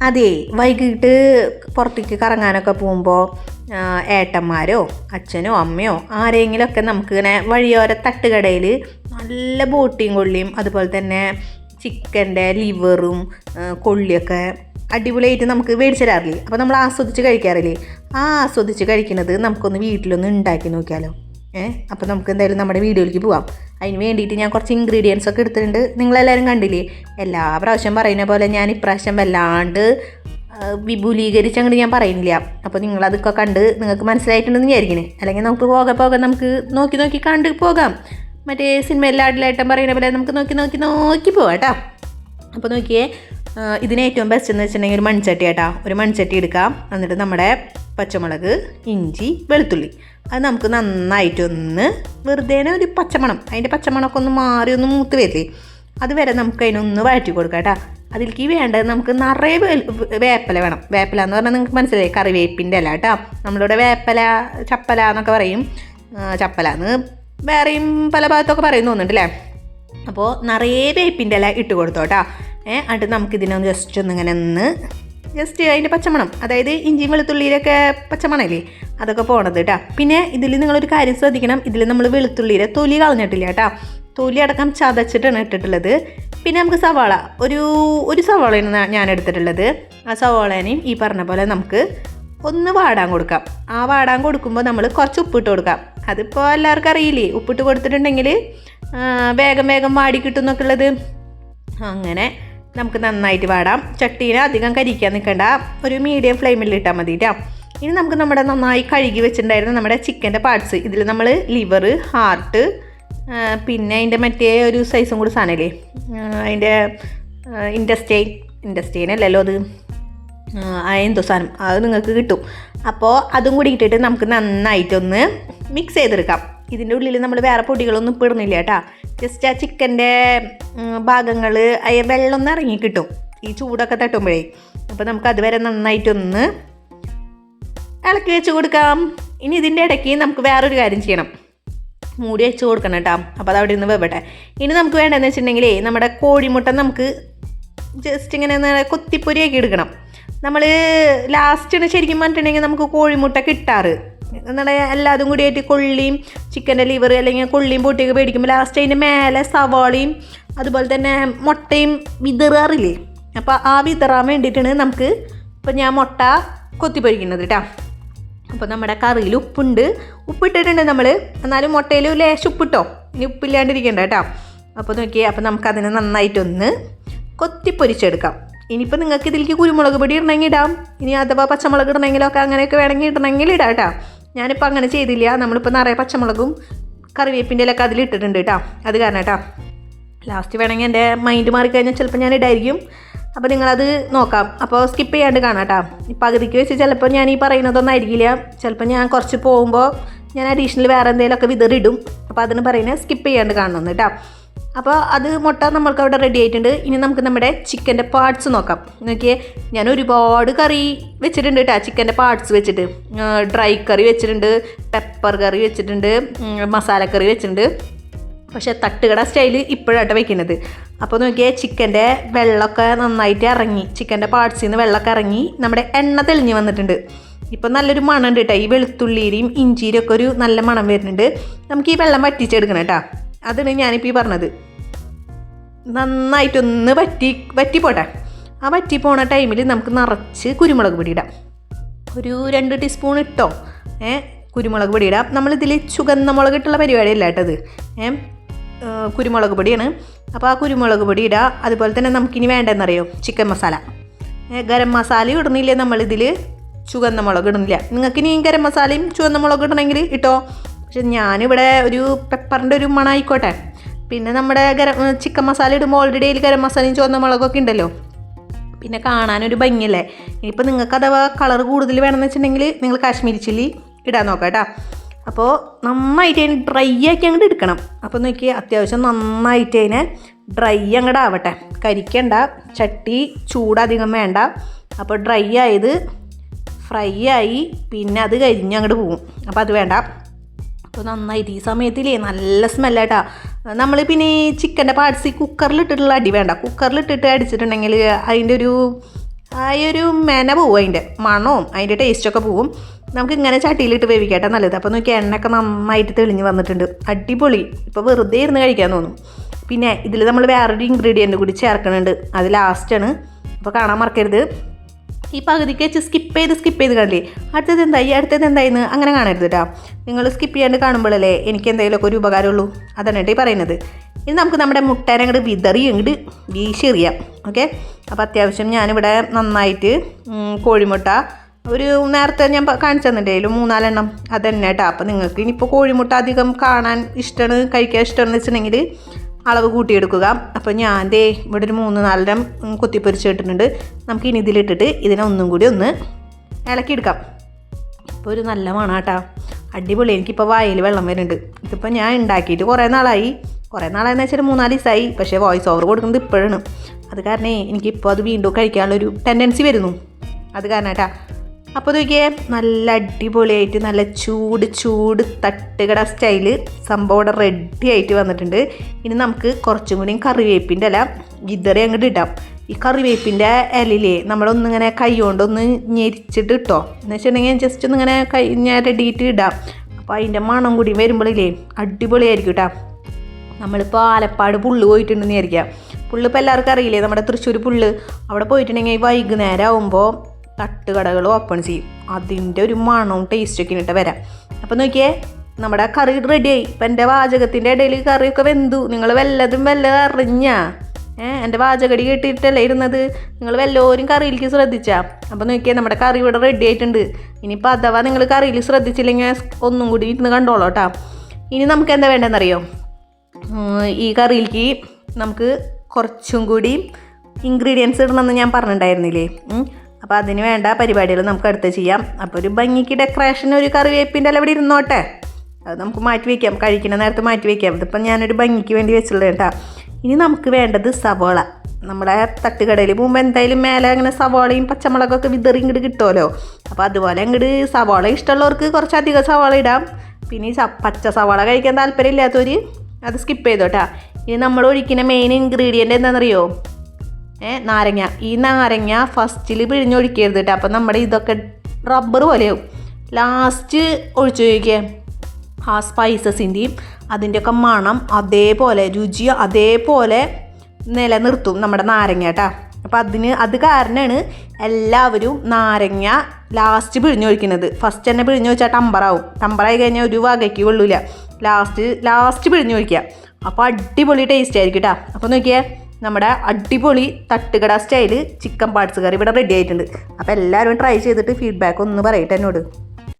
അതെ വൈകിട്ട് പുറത്തേക്ക് കറങ്ങാനൊക്കെ പോകുമ്പോൾ ഏട്ടന്മാരോ അച്ഛനോ അമ്മയോ ആരെങ്കിലുമൊക്കെ നമുക്കിങ്ങനെ വഴിയോര തട്ടുകടയിൽ നല്ല ബോട്ടിയും കൊള്ളിയും അതുപോലെ തന്നെ ചിക്കന്റെ ലിവറും കൊള്ളിയൊക്കെ അടിപൊളിയായിട്ട് നമുക്ക് മേടിച്ചു തരാറില്ലേ അപ്പോൾ നമ്മൾ ആസ്വദിച്ച് കഴിക്കാറില്ലേ? ആ ആസ്വദിച്ച് കഴിക്കുന്നത് നമുക്കൊന്ന് വീട്ടിലൊന്ന് ഉണ്ടാക്കി നോക്കിയാലോ? ഏഹ് അപ്പോൾ നമുക്ക് എന്തായാലും നമ്മുടെ വീഡിയോയിലേക്ക് പോവാം. അതിന് വേണ്ടിയിട്ട് ഞാൻ കുറച്ച് ഇൻഗ്രീഡിയൻസ് ഒക്കെ എടുത്തിട്ടുണ്ട്. നിങ്ങളെല്ലാവരും കണ്ടില്ലേ? എല്ലാ പ്രാവശ്യം പറയുന്ന പോലെ ഞാൻ ഇപ്രാവശ്യം വല്ലാണ്ട് വിപുലീകരിച്ച് അങ്ങോട്ട് ഞാൻ പറയുന്നില്ല. അപ്പോൾ നിങ്ങളതൊക്കെ കണ്ട് നിങ്ങൾക്ക് മനസ്സിലായിട്ടുണ്ടെന്ന് വിചാരിക്കണേ. അല്ലെങ്കിൽ നമുക്ക് പോകെ പോകെ നമുക്ക് നോക്കി നോക്കി കണ്ട് പോകാം. മറ്റേ സിനിമയിൽ ആടിലായിട്ടും പറയുന്ന പോലെ നമുക്ക് നോക്കി നോക്കി നോക്കി പോവാം കേട്ടോ. അപ്പോൾ നോക്കിയേ ഇതിന് ഏറ്റവും ബെസ്റ്റ് എന്ന് വെച്ചിട്ടുണ്ടെങ്കിൽ ഒരു മൺചട്ടി കേട്ടോ ഒരു മൺചട്ടി എടുക്കാം. എന്നിട്ട് നമ്മുടെ പച്ചമുളക് ഇഞ്ചി വെളുത്തുള്ളി. അത് നമുക്ക് നന്നായിട്ടൊന്ന് വെറുതെ ഒരു പച്ചമണം അതിന്റെ പച്ചമണമൊക്കെ ഒന്ന് മാറി ഒന്ന് മൂത്ത് വരില്ലേ അതുവരെ നമുക്ക് അതിനൊന്ന് വഴറ്റി കൊടുക്കാം കേട്ടോ. അതിലേക്ക് വേണ്ടത് നമുക്ക് നിറയെ വേപ്പല വേണം. വേപ്പല എന്ന് പറഞ്ഞാൽ നിങ്ങൾക്ക് മനസ്സിലായി കറിവേപ്പിന്റെ അല്ല കേട്ടോ. നമ്മളിവിടെ വേപ്പല ചപ്പല എന്നൊക്കെ പറയും. ചപ്പല എന്ന് വേറെയും പല ഭാഗത്തൊക്കെ പറയും തോന്നുന്നുണ്ടല്ലേ? അപ്പോൾ നിറയെ വേപ്പിന്റെ അല്ല ഇട്ട് കൊടുത്തോട്ടോ ഏ എന്നിട്ട് നമുക്കിതിനൊന്ന് ജസ്റ്റ് ഒന്ന് ഇങ്ങനെ ഒന്ന് ജസ്റ്റ് അതിന്റെ പച്ചമണം അതായത് ഇഞ്ചിയും വെളുത്തുള്ളിയിലൊക്കെ പച്ചമണല്ലേ അതൊക്കെ പോണത് കേട്ടാ പിന്നെ ഇതിൽ നിങ്ങളൊരു കാര്യം ശ്രദ്ധിക്കണം ഇതിൽ നമ്മൾ വെളുത്തുള്ളിയിലെ തൊലി കളഞ്ഞിട്ടില്ല കേട്ടാ തൊലി അടക്കം ചതച്ചിട്ടാണ് ഇട്ടിട്ടുള്ളത്. പിന്നെ നമുക്ക് സവാള ഒരു ഒരു സവാളയാണ് ഞാൻ എടുത്തിട്ടുള്ളത് ആ സവാളേനെയും ഈ പറഞ്ഞ പോലെ നമുക്ക് ഒന്ന് വാടാൻ കൊടുക്കാം. ആ വാടാൻ കൊടുക്കുമ്പോൾ നമ്മൾ കുറച്ച് ഉപ്പിട്ട് കൊടുക്കാം. അതിപ്പോൾ എല്ലാവർക്കും അറിയില്ലേ ഉപ്പിട്ട് കൊടുത്തിട്ടുണ്ടെങ്കിൽ വേഗം വേഗം വാടി കിട്ടും എന്നൊക്കെ ഉള്ളത്. അങ്ങനെ നമുക്ക് നന്നായിട്ട് വാടാം. ചട്ടീനെ അധികം കരിക്കാൻ നിൽക്കണ്ട. ഒരു മീഡിയം ഫ്ലെയിമിൽ ഇട്ടാൽ മതി കേട്ടോ ഇനി നമുക്ക് നമ്മുടെ നന്നായി കഴുകി വെച്ചിട്ടുണ്ടായിരുന്ന നമ്മുടെ ചിക്കന്റെ പാർട്സ് ഇതിൽ നമ്മൾ ലിവർ ഹാർട്ട് പിന്നെ അതിന്റെ മറ്റേ ഒരു സൈസും കൂടി സാധനമല്ലേ അതിന്റെ ഇൻഡസ്റ്റൈൻ ഇൻഡസ്റ്റൈൻ അല്ലല്ലോ അത്. എന്തോ സാധനം. അത് നിങ്ങൾക്ക് കിട്ടും. അപ്പോൾ അതും കൂടി ഇട്ടിട്ട് നമുക്ക് നന്നായിട്ടൊന്ന് മിക്സ് ചെയ്തെടുക്കാം. ഇതിന്റെ ഉള്ളിൽ നമ്മൾ വേറെ പൊടികളൊന്നും ഇപ്പം ഇടുന്നില്ല കേട്ടോ. ജസ്റ്റ് ആ ചിക്കന്റെ ഭാഗങ്ങൾ വെള്ളം ഒന്ന് ഇറങ്ങി കിട്ടും. ഈ ചൂടൊക്കെ തട്ടുമ്പോഴേ. അപ്പോൾ നമുക്ക് അതുവരെ നന്നായിട്ടൊന്ന് ഇളക്കി വെച്ച് കൊടുക്കാം. ഇനി ഇതിന്റെ ഇടയ്ക്ക് നമുക്ക് വേറൊരു കാര്യം ചെയ്യണം. മൂടി വെച്ച് കൊടുക്കണം കേട്ടോ. അപ്പോൾ അത് അവിടെ നിന്ന് വെവട്ടെ ഇനി നമുക്ക് വേണ്ടതെന്ന് വെച്ചിട്ടുണ്ടെങ്കിലേ നമ്മുടെ കോഴിമുട്ട നമുക്ക് ജസ്റ്റ് ഇങ്ങനെ കൊത്തിപ്പൊരിയാക്കി എടുക്കണം. നമ്മൾ ലാസ്റ്റിന് ശരിക്കും പറഞ്ഞിട്ടുണ്ടെങ്കിൽ നമുക്ക് കോഴിമുട്ട കിട്ടാറ്. നമ്മുടെ എല്ലാതും കൂടി ആയിട്ട് കൊള്ളിയും ചിക്കന്റെ ലിവർ അല്ലെങ്കിൽ കൊള്ളിയും പൊട്ടിയൊക്കെ മേടിക്കുമ്പോൾ ലാസ്റ്റ് അതിന്റെ മേലെ സവാളയും അതുപോലെ തന്നെ മുട്ടയും വിതറാറില്ലേ? അപ്പോൾ ആ വിതറാൻ വേണ്ടിയിട്ടാണ് നമുക്ക് ഇപ്പം ഞാൻ മുട്ട കൊത്തിപ്പൊരിക്കുന്നത് കേട്ടോ അപ്പോൾ നമ്മുടെ കറിയിൽ ഉപ്പുണ്ട്. ഉപ്പിട്ടിട്ടുണ്ട് നമ്മൾ എന്നാലും മുട്ടയിൽ ലേശം ഉപ്പിട്ടോ? ഇനി ഉപ്പില്ലാണ്ടിരിക്കണ്ട കേട്ടോ അപ്പോൾ നോക്കിയേ അപ്പോൾ നമുക്കതിനെ നന്നായിട്ടൊന്ന് കൊത്തിപ്പൊരിച്ചെടുക്കാം. ഇനിയിപ്പോൾ നിങ്ങൾക്ക് ഇതിലേക്ക് കുരുമുളക് പൊടി ഇടണമെങ്കിൽ ഇടാം. ഇനി അഥവാ പച്ചമുളക് ഇടണമെങ്കിലൊക്കെ അങ്ങനെയൊക്കെ വേണമെങ്കിൽ ഇടണമെങ്കിൽ ഇടാം കേട്ടോ ഞാനിപ്പോൾ അങ്ങനെ ചെയ്തില്ല. നമ്മളിപ്പോൾ നിറയെ പച്ചമുളകും കറിവേപ്പിന്റെ ഇലൊക്കെ അതിലിട്ടിട്ടുണ്ട് കേട്ടോ അത് കാരണം കേട്ടോ ലാസ്റ്റ് വേണമെങ്കിൽ എന്റെ മൈൻഡ് മാറിക്കഴിഞ്ഞാൽ ചിലപ്പോൾ ഞാൻ ഇടായിരിക്കും. അപ്പോൾ നിങ്ങളത് നോക്കാം. അപ്പോൾ സ്കിപ്പ് ചെയ്യാണ്ട് കാണാം കേട്ടോ പകുതിക്ക് വെച്ച് ചിലപ്പോൾ ഞാൻ ഈ പറയുന്നതൊന്നും ആയിരിക്കില്ല. ചിലപ്പോൾ ഞാൻ കുറച്ച് പോകുമ്പോൾ ഞാൻ അഡീഷണൽ വേറെ എന്തെങ്കിലുമൊക്കെ വിതറിടും. അപ്പോൾ അതിന് പറയുന്നത് സ്കിപ്പ് ചെയ്യാണ്ട് കാണണം കേട്ടോ അപ്പോൾ അത് മുട്ട നമ്മൾക്ക് അവിടെ റെഡി ആയിട്ടുണ്ട്. ഇനി നമുക്ക് നമ്മുടെ ചിക്കന്റെ പാർട്സ് നോക്കാം. നോക്കിയേ ഞാൻ ഒരുപാട് കറി വെച്ചിട്ടുണ്ട് കേട്ടോ ചിക്കന്റെ പാർട്സ് വെച്ചിട്ട്. ഡ്രൈ കറി വെച്ചിട്ടുണ്ട് പെപ്പർ കറി വെച്ചിട്ടുണ്ട് മസാലക്കറി വെച്ചിട്ടുണ്ട്. പക്ഷേ തട്ടുകട സ്റ്റൈൽ ഇപ്പോഴാട്ടോ വെക്കുന്നത്. അപ്പോൾ നോക്കിയാൽ ചിക്കന്റെ വെള്ളമൊക്കെ നന്നായിട്ട് ഇറങ്ങി. ചിക്കന്റെ പാർട്സിൽ നിന്ന് വെള്ളമൊക്കെ ഇറങ്ങി നമ്മുടെ എണ്ണ തെളിഞ്ഞ് വന്നിട്ടുണ്ട്. ഇപ്പം നല്ലൊരു മണം ഉണ്ട് കേട്ടോ ഈ വെളുത്തുള്ളിയുടെയും ഇഞ്ചിയുടെയും ഒക്കെ ഒരു നല്ല മണം വരുന്നുണ്ട്. നമുക്ക് ഈ വെള്ളം വറ്റിച്ചെടുക്കണം കേട്ടോ അതാണ് ഞാനിപ്പോൾ ഈ പറഞ്ഞത്. നന്നായിട്ടൊന്ന് വറ്റി വറ്റിപ്പോട്ടെ. ആ വറ്റി പോണ ടൈമിൽ നമുക്ക് നിറച്ച് കുരുമുളക് പൊടി ഇടാം ഒരു രണ്ട് ടീസ്പൂൺ ഇട്ടോ ഏ കുരുമുളക് പൊടി ഇടാം നമ്മളിതിൽ ചുവന്ന മുളക് ഇട്ടുള്ള പരിപാടിയല്ല കേട്ടത് ഏ കുരുമുളക് പൊടിയാണ്. അപ്പോൾ ആ കുരുമുളക് പൊടി ഇടുക അതുപോലെ തന്നെ നമുക്കിനി വേണ്ടതെന്നറിയോ? ചിക്കൻ മസാല. ഗരം മസാല ഇടുന്നില്ലേ നമ്മളിതിൽ ചുവന്ന മുളക് ഇടുന്നില്ല. നിങ്ങൾക്ക് ഇനി ഗരം മസാലയും ചുവന്ന മുളക് ഇടണമെങ്കിൽ ഇട്ടോ? പക്ഷെ ഞാനിവിടെ ഒരു പെപ്പറിന്റെ ഒരു മണം ആയിക്കോട്ടെ പിന്നെ നമ്മുടെ ഗരം ചിക്കൻ മസാല ഇടുമ്പോൾ ഓൾറെഡി അതിൽ ഗരം മസാലയും ചുവന്ന മുളകൊക്കെ ഉണ്ടല്ലോ. പിന്നെ കാണാനൊരു ഭംഗിയല്ലേ? ഇനിയിപ്പോൾ നിങ്ങൾക്ക് അഥവാ കളർ കൂടുതൽ വേണമെന്ന് വെച്ചിട്ടുണ്ടെങ്കിൽ നിങ്ങൾ കാശ്മീരി ചില്ലി ഇടാൻ നോക്കാം കേട്ടോ. അപ്പോൾ നന്നായിട്ട് അതിന് ഡ്രൈ ആക്കി അങ്ങോട്ട് എടുക്കണം. അപ്പോൾ നോക്കി അത്യാവശ്യം നന്നായിട്ട് അതിനെ ഡ്രൈ അങ്ങോട്ട് ആവട്ടെ. കരിക്കണ്ട ചട്ടി ചൂടധികം വേണ്ട. അപ്പോൾ ഡ്രൈ ആയത് ഫ്രൈ ആയി പിന്നെ അത് കരിഞ്ഞ് അങ്ങോട്ട് പോകും അപ്പോൾ അത് വേണ്ട. അപ്പോൾ നന്നായിട്ട് ഈ സമയത്തിലേ നല്ല സ്മെല്ലാട്ടാ നമ്മൾ പിന്നെ ഈ ചിക്കന്റെ പാർട്സ് ഈ കുക്കറിലിട്ടിട്ടുള്ള അടി വേണ്ട. കുക്കറിലിട്ടിട്ട് അടിച്ചിട്ടുണ്ടെങ്കിൽ അതിന്റെ ഒരു ആ ഒരു മെന പോവും അതിന്റെ മണവും അതിന്റെ ടേസ്റ്റൊക്കെ പോവും. നമുക്ക് ഇങ്ങനെ ചട്ടിയിലിട്ട് വേവിക്കട്ടെ നല്ലത്. അപ്പോൾ നോക്കി എണ്ണയൊക്കെ നന്നായിട്ട് തെളിഞ്ഞ് വന്നിട്ടുണ്ട്. അടിപൊളി. ഇപ്പോൾ വെറുതെ ഇരുന്ന് കഴിക്കാൻ തോന്നും. പിന്നെ ഇതിൽ നമ്മൾ വേറൊരു ഇൻഗ്രീഡിയന്റ് കൂടി ചേർക്കുന്നുണ്ട് അത് ലാസ്റ്റാണ് അപ്പോൾ കാണാൻ മറക്കരുത്. ഈ പകുതിക്ക് വെച്ച് സ്കിപ്പ് ചെയ്ത് സ്കിപ്പ് ചെയ്ത് കണ്ടില്ലേ? അടുത്തത് എന്തായി? അടുത്തത് എന്തായിന്ന്? അങ്ങനെ കാണരുത് കേട്ടോ നിങ്ങൾ സ്കിപ്പ് ചെയ്യാണ്ട് കാണുമ്പോഴല്ലേ എനിക്ക് എന്തെങ്കിലുമൊക്കെ ഒരു ഉപകാരമുള്ളൂ. അതാണ് കേട്ടോ ഈ പറയുന്നത്. ഇനി നമുക്ക് നമ്മുടെ മുട്ടേനെ അങ്ങോട്ട് വിതറി അങ്ങോട്ട് വീശിറിയാം ഓക്കെ? അപ്പോൾ അത്യാവശ്യം ഞാനിവിടെ നന്നായിട്ട് കോഴിമുട്ട ഒരു നേരത്തെ ഞാൻ കാണിച്ചു തന്നിട്ടുണ്ടായാലും മൂന്നാലെണ്ണം അത് കേട്ടോ അപ്പോൾ നിങ്ങൾക്ക് ഇനിയിപ്പോൾ കോഴിമുട്ട അധികം കാണാൻ ഇഷ്ടമാണ് കഴിക്കാൻ ഇഷ്ടമാണെന്ന് വെച്ചിട്ടുണ്ടെങ്കിൽ അളവ് കൂട്ടിയെടുക്കുക. അപ്പോൾ ഞാൻ ദേ ഇവിടെ ഒരു മൂന്ന് ഉം, കുത്തിപ്പൊരിച്ച് ഇട്ടിട്ടുണ്ട്. നമുക്ക് ഇനി ഇതിലിട്ടിട്ട് ഇതിനെ ഒന്നും കൂടി ഒന്ന് ഇളക്കിയെടുക്കാം. ഇപ്പോൾ ഒരു നല്ല മണാട്ടാ. അടിപൊളി. എനിക്കിപ്പോൾ വായിൽ വെള്ളം വരുന്നുണ്ട്. ഇതിപ്പോൾ ഞാൻ ഉണ്ടാക്കിയിട്ട് കുറേ നാളായി. കുറേ നാളായെന്ന് വെച്ചാൽ മൂന്നാൽ ദിവസമായി പക്ഷേ വോയിസ് ഓവർ കൊടുക്കുന്നത് ഇപ്പോഴാണ്. അത് കാരണേ എനിക്കിപ്പോൾ അത് വീണ്ടും കഴിക്കാനുള്ളൊരു ടെൻഡൻസി വരുന്നു. അത് കാരണമായിട്ടാ അപ്പോൾ നോക്കിയേ നല്ല അടിപൊളിയായിട്ട് നല്ല ചൂട് ചൂട് തട്ടുകട സ്റ്റൈൽ സംഭവം ഇവിടെ റെഡി ആയിട്ട് വന്നിട്ടുണ്ട്. ഇനി നമുക്ക് കുറച്ചും കൂടി കറിവേപ്പിന്റെ ഇല വിതറി അങ്ങോട്ട് ഇടാം. ഈ കറിവേപ്പിന്റെ ഇലയിലേ നമ്മളൊന്നിങ്ങനെ കൈ കൊണ്ടൊന്ന് ഞെരിച്ചിട്ട് ഇട്ടോ. എന്ന് വെച്ചിട്ടുണ്ടെങ്കിൽ ജസ്റ്റ് ഒന്നിങ്ങനെ കൈ ഞെരടിയിട്ട് ഇടാം. അപ്പോൾ അതിന്റെ മണം കൂടി വരുമ്പോഴില്ലേ അടിപൊളിയായിരിക്കും കേട്ടോ നമ്മളിപ്പോൾ ആലപ്പാട് പുള്ള് പോയിട്ടുണ്ടെന്ന് വിചാരിക്കാം. പുള്ള് ഇപ്പോൾ എല്ലാവർക്കും അറിയില്ലേ നമ്മുടെ തൃശ്ശൂർ പുള്ള്. അവിടെ പോയിട്ടുണ്ടെങ്കിൽ വൈകുന്നേരം ആകുമ്പോൾ തട്ടുകടകൾ ഓപ്പൺ ചെയ്യും. അതിന്റെ ഒരു മണവും ടേസ്റ്റൊക്കെ ഇട്ട് വരാം. അപ്പോൾ നോക്കിയേ നമ്മുടെ കറി റെഡിയായി ഇപ്പം എന്റെ വാചകത്തിന്റെ ഇടയിൽ കറിയൊക്കെ വെന്തു. നിങ്ങൾ വല്ലതും വല്ലതും അറിഞ്ഞാ ഏഹ് എന്റെ വാചകടി കേട്ടിട്ടല്ലേ ഇരുന്നത്? നിങ്ങൾ വല്ലവരും കറിയിലേക്ക് ശ്രദ്ധിച്ചാൽ അപ്പോൾ നോക്കിയാൽ നമ്മുടെ കറി ഇവിടെ റെഡി ആയിട്ടുണ്ട്. ഇനിയിപ്പോൾ അഥവാ നിങ്ങൾ കറിയിൽ ശ്രദ്ധിച്ചില്ലെങ്കിൽ ഒന്നും കൂടി ഇരുന്ന് കണ്ടോളൂ കേട്ടോ. ഇനി നമുക്ക് എന്താ വേണ്ടതെന്നറിയോ? ഈ കറിയിലേക്ക് നമുക്ക് കുറച്ചും കൂടി ഇൻഗ്രീഡിയൻസ് ഇടണമെന്ന് ഞാൻ പറഞ്ഞിട്ടുണ്ടായിരുന്നില്ലേ? അപ്പോൾ അതിന് വേണ്ട പരിപാടികൾ നമുക്ക് അടുത്ത് ചെയ്യാം. അപ്പോൾ ഒരു ഭംഗിക്ക് ഡെക്കറേഷൻ ഒരു കറിവേപ്പിന്റെ ഇല ഇവിടെ ഇരുന്നോട്ടെ. അത് നമുക്ക് മാറ്റി വയ്ക്കാം കഴിക്കുന്ന നേരത്തെ മാറ്റി വയ്ക്കാം ഇതിപ്പം ഞാനൊരു ഭംഗിക്ക് വേണ്ടി വെച്ചുള്ളത് കേട്ടോ. ഇനി നമുക്ക് വേണ്ടത് സവോള. നമ്മുടെ തട്ടുകടയിൽ മുമ്പ് എന്തായാലും മേലെ അങ്ങനെ സവാളയും പച്ചമുളകൊക്കെ വിതറി ഇങ്ങോട്ട് കിട്ടുമല്ലോ അപ്പോൾ അതുപോലെ ഇങ്ങോട്ട് സവോള ഇഷ്ടമുള്ളവർക്ക് കുറച്ചധികം സവോള ഇടാം. പിന്നെ ഈ പച്ച സവോള കഴിക്കാൻ താല്പര്യം ഇല്ലാത്തവർ അത് സ്കിപ്പ് ചെയ്തോട്ടാ ഇനി നമ്മൾ ഒഴിക്കുന്ന മെയിൻ ഇൻഗ്രീഡിയന്റ് എന്താണെന്നറിയോ? നാരങ്ങ. ഈ നാരങ്ങ ഫസ്റ്റിൽ പിഴിഞ്ഞൊഴിക്കരുത് കേട്ടോ അപ്പം നമ്മുടെ ഇതൊക്കെ റബ്ബർ പോലെയാവും. ലാസ്റ്റ് ഒഴിച്ചു ചോദിക്കുക ആ സ്പൈസസിന്റെയും അതിന്റെയൊക്കെ മണം അതേപോലെ രുചി അതേപോലെ നിലനിർത്തും നമ്മുടെ നാരങ്ങ കേട്ടോ അപ്പം അതിന് അത് കാരണമാണ് എല്ലാവരും നാരങ്ങ ലാസ്റ്റ് പിഴിഞ്ഞൊഴിക്കുന്നത്. ഫസ്റ്റ് തന്നെ പിഴിഞ്ഞൊഴിച്ചാൽ ടമ്പറാവും ടമ്പറായി കഴിഞ്ഞാൽ ഒരു വകയ്ക്ക് കൊള്ളൂല ലാസ്റ്റ് ലാസ്റ്റ് പിഴിഞ്ഞൊഴിക്കുക അപ്പോൾ അടിപൊളി ടേസ്റ്റ് ആയിരിക്കും കേട്ടോ അപ്പോൾ നോക്കിയേ നമ്മുടെ അടിപൊളി തട്ടുകട സ്റ്റൈൽ ചിക്കൻ പാർട്സ് കറി ഇവിടെ റെഡി ആയിട്ടുണ്ട്. അപ്പോൾ എല്ലാവരും ട്രൈ ചെയ്തിട്ട് ഫീഡ്ബാക്ക് ഒന്ന് പറയട്ടെ എന്നോട്.